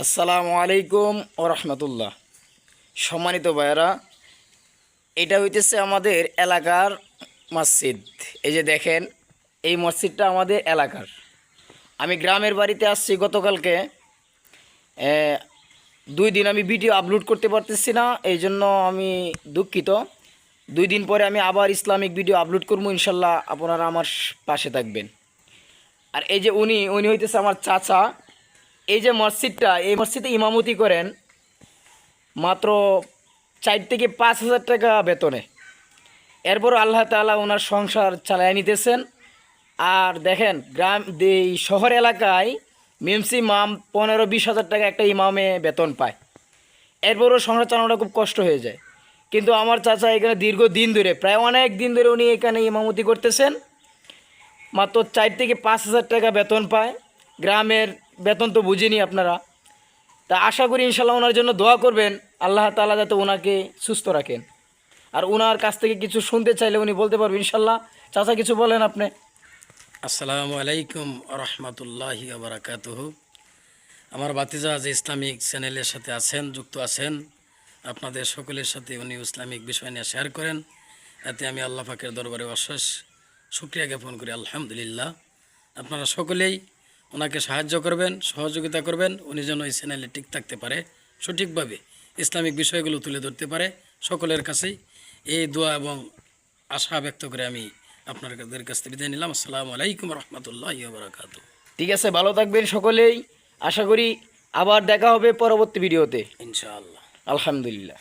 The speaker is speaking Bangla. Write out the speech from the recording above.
আসসালামু আলাইকুম ও রহমতুল্লাহ। সম্মানিত ভাইয়েরা, এটা হইতেছে আমাদের এলাকার মসজিদ। এই যে দেখেন, এই মসজিদটা আমাদের এলাকার। আমি গ্রামের বাড়িতে আসছি গতকালকে। দুই দিন আমি ভিডিও আপলোড করতে পারতেছি না, এই জন্য আমি দুঃখিত। দুই দিন পরে আমি আবার ইসলামিক ভিডিও আপলোড করব, ইনশাল্লাহ আপনারা আমার পাশে থাকবেন। আর এই যে উনি উনি হইতেছে আমার চাচা। এই যে মসজিদটা, এই মসজিদে ইমামতি করেন মাত্র চার থেকে পাঁচ হাজার টাকা বেতনে। এরপর আল্লাহ তাআলা ওনার সংসার চালায় নিতেছেন। আর দেখেন, গ্রাম এই শহর এলাকায় মিমসি মাম পনেরো বিশ হাজার টাকা একটা ইমামে বেতন পায়। এরপরও সংসার চালানোটা খুব কষ্ট হয়ে যায়। কিন্তু আমার চাচা এখানে দীর্ঘ দিন ধরে, প্রায় অনেক দিন ধরে উনি এখানে ইমামতি করতেছেন। মাত্র চার থেকে পাঁচ হাজার টাকা বেতন পায়। গ্রামের বেতন তো বুঝিনি আপনারা। তা আশা করি ইনশাল্লাহ ওনার জন্য দোয়া করবেন, আল্লাহ তাআলা যাতে ওনাকে সুস্থ রাখেন। আর ওনার কাছ থেকে কিছু শুনতে চাইলে উনি বলতে পারবেন, ইনশাল্লাহ। চাচা, কিছু বলেন আপনি। আসসালামু আলাইকুম রহমতুল্লাহি আবরাকাত আমার বাতিজা যে ইসলামিক চ্যানেলের সাথে আছেন, যুক্ত আছেন, আপনাদের সকলের সাথে উনি ইসলামিক বিষয় নিয়ে শেয়ার করেন। এতে আমি আল্লাহ পাকের দরবারে অশেষ শুক্রিয়া জ্ঞাপন করি, আলহামদুলিল্লাহ। আপনারা সকলেই ওনাকে সাহায্য করবেন সহযোগিতা করবেন উনি যেন এই চ্যানেলে ঠিক থাকতে পারে সঠিকভাবে ইসলামিক বিষয়গুলো তুলে ধরতে পারে সকলের কাছেই। এই দোয়া এবং আশা ব্যক্ত করে আমি আপনাদের কাছ থেকে বিদায় নিলাম। আসসালামু আলাইকুম রহমতুল্লাহ বারাকাতু ঠিক আছে ভালো থাকবেন সকলেই। আশা করি আবার দেখা হবে পরবর্তী ভিডিওতে। ইনশাআল্লাহ। আলহামদুলিল্লাহ।